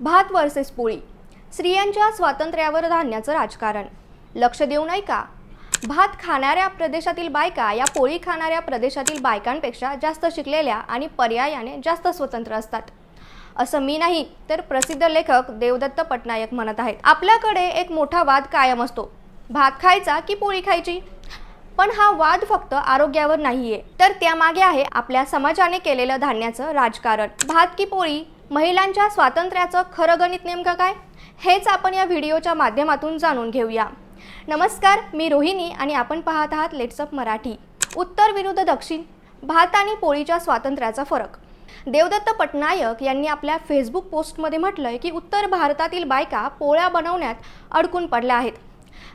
भात वर्सेस पोळी. स्त्रियांच्या स्वातंत्र्यावर धान्याचं राजकारण. लक्ष देऊ नये का भात खाणाऱ्या प्रदेशातील बायका या पोळी खाणाऱ्या प्रदेशातील बायकांपेक्षा जास्त शिकलेल्या आणि पर्यायाने जास्त स्वतंत्र असतात. असं मी नाही तर प्रसिद्ध लेखक देवदत्त पटनायक म्हणत आहेत. आपल्याकडे एक मोठा वाद कायम असतो. भात खायचा की पोळी खायची? पण हा वाद फक्त आरोग्यावर नाहीये. तर त्यामागे आहे आपल्या समाजाने केलेलं धान्याचं राजकारण. भात की पोळी? महिलांच्या स्वातंत्र्याचं खरं गणित नेमकं काय? हेच आपण या व्हिडिओच्या माध्यमातून जाणून घेऊया. नमस्कार मी रोहिणी आणि आपण पाहत आहात लेट्सअप मराठी. उत्तर विरुद्ध दक्षिण भात आणि पोळीच्या स्वातंत्र्याचा फरक. देवदत्त पटनायक यांनी आपल्या फेसबुक पोस्टमध्ये म्हटलंय की उत्तर भारतातील बायका पोळ्या बनवण्यात अडकून पडल्या आहेत.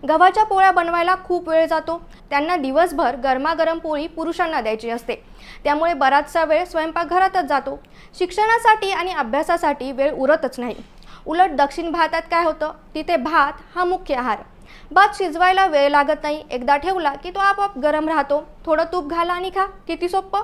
गव्हाच्या पोळ्या बनवायला खूप वेळ जातो. त्यांना दिवसभर गरमागरम पोळी पुरुषांना द्यायची असते. त्यामुळे बराचसा वेळ स्वयंपाकघरातच जातो. शिक्षणासाठी आणि अभ्यासासाठी वेळ उरतच नाही. उलट दक्षिण भारतात काय होतं? तिथे भात हा मुख्य आहार. भात शिजवायला वेळ लागत नाही. एकदा ठेवला की तो आपोआप गरम राहतो. थोडं तूप घाला आणि खा. किती सोपं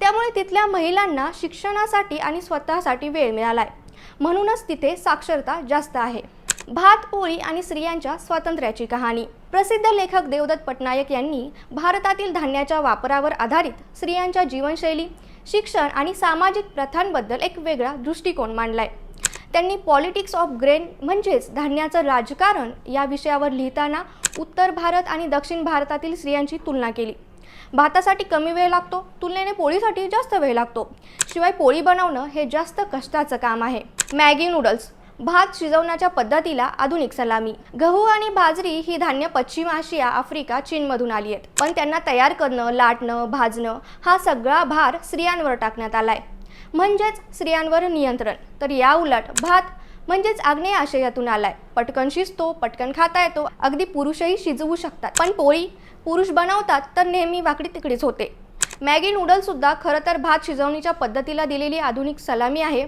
त्यामुळे तिथल्या महिलांना शिक्षणासाठी आणि स्वतःसाठी वेळ मिळाला आहे म्हणूनच तिथे साक्षरता जास्त आहे. भात पोळी आणि स्त्रियांच्या स्वातंत्र्याची कहाणी. प्रसिद्ध लेखक देवदत्त पटनायक यांनी भारतातील धान्याच्या वापरावर आधारित स्त्रियांच्या जीवनशैली शिक्षण आणि सामाजिक प्रथांबद्दल एक वेगळा दृष्टिकोन मांडलाय. त्यांनी पॉलिटिक्स ऑफ ग्रेन म्हणजेच धान्याचं राजकारण या विषयावर लिहिताना उत्तर भारत आणि दक्षिण भारतातील स्त्रियांची तुलना केली. भातासाठी कमी वेळ लागतो तुलनेने पोळीसाठी जास्त वेळ लागतो. शिवाय पोळी बनवणं हे जास्त कष्टाचं काम आहे. मॅगी नूडल्स भात शिजवण्याच्या पद्धतीला आधुनिक सलामी. गहू आणि बाजरी ही धान्य पश्चिम आशिया आफ्रिका चीनमधून आली आहेत. पण त्यांना तयार करणं लाटणं भाजणं हा सगळा भार स्त्रियांवर टाकण्यात आलाय. म्हणजेच स्त्रियांवर नियंत्रण. तर या उलट भात म्हणजेच आग्नेय आशयातून आलाय. पटकन शिजतो पटकन खाता येतो. अगदी पुरुषही शिजवू शकतात. पण पोळी पुरुष बनवतात तर नेहमी वाकडी तिकडीच होते. मॅगी नूडलसुद्धा खरं तर भात शिजवणीच्या पद्धतीला दिलेली आधुनिक सलामी आहे.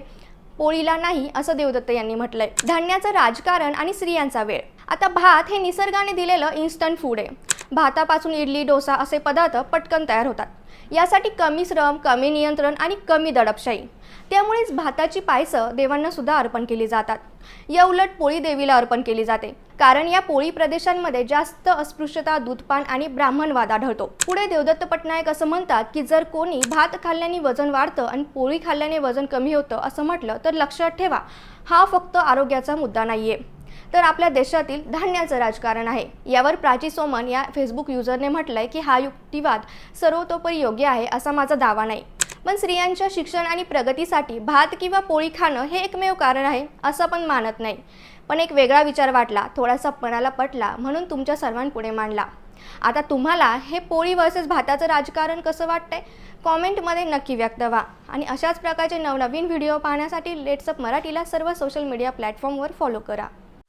पोळीला नाही असं देवदत्त यांनी म्हटलंय. धान्याचं राजकारण आणि स्त्रियांचा वेळ. आता भात हे निसर्गाने दिलेलं इन्स्टंट फूड आहे. भातापासून इडली डोसा असे पदार्थ पटकन तयार होतात. यासाठी कमी श्रम कमी नियंत्रण आणि कमी दडपशाही. त्यामुळेच भाताची पायसं देवांना सुद्धा अर्पण केली जातात. या उलट पोळी देवीला अर्पण केली जाते. कारण या पोळी प्रदेशांमध्ये जास्त अस्पृश्यता दूधपान आणि ब्राह्मणवाद आढळतो. पुढे देवदत्त पटनायक असं म्हणतात की जर कोणी भात खाल्ल्याने वजन वाढतं आणि पोळी खाल्ल्याने वजन कमी होतं असं म्हटलं तर लक्षात ठेवा हा फक्त आरोग्याचा मुद्दा नाहीये. तर आपल्या देशातील धान्याचं राजकारण आहे. यावर प्राची सोमन या फेसबुक युजरने म्हटलंय की हा युक्तिवाद सर्वतोपरी योग्य आहे असा माझा दावा नाही. पण स्त्रियांच्या शिक्षण आणि प्रगतीसाठी भात किंवा पोळी खाणं हे एकमेव कारण आहे असं पण मानत नाही. पण एक वेगळा विचार वाटला थोडासा पणाला पटला म्हणून तुमच्या सर्वांपुढे मांडला. आता तुम्हाला हे पोळी वर्सेस भाताचं राजकारण कसं वाटतंय? कॉमेंटमध्ये नक्की व्यक्त व्हा. आणि अशाच प्रकारचे नवनवीन व्हिडिओ पाहण्यासाठी लेट्सअप मराठीला सर्व सोशल मीडिया प्लॅटफॉर्मवर फॉलो करा.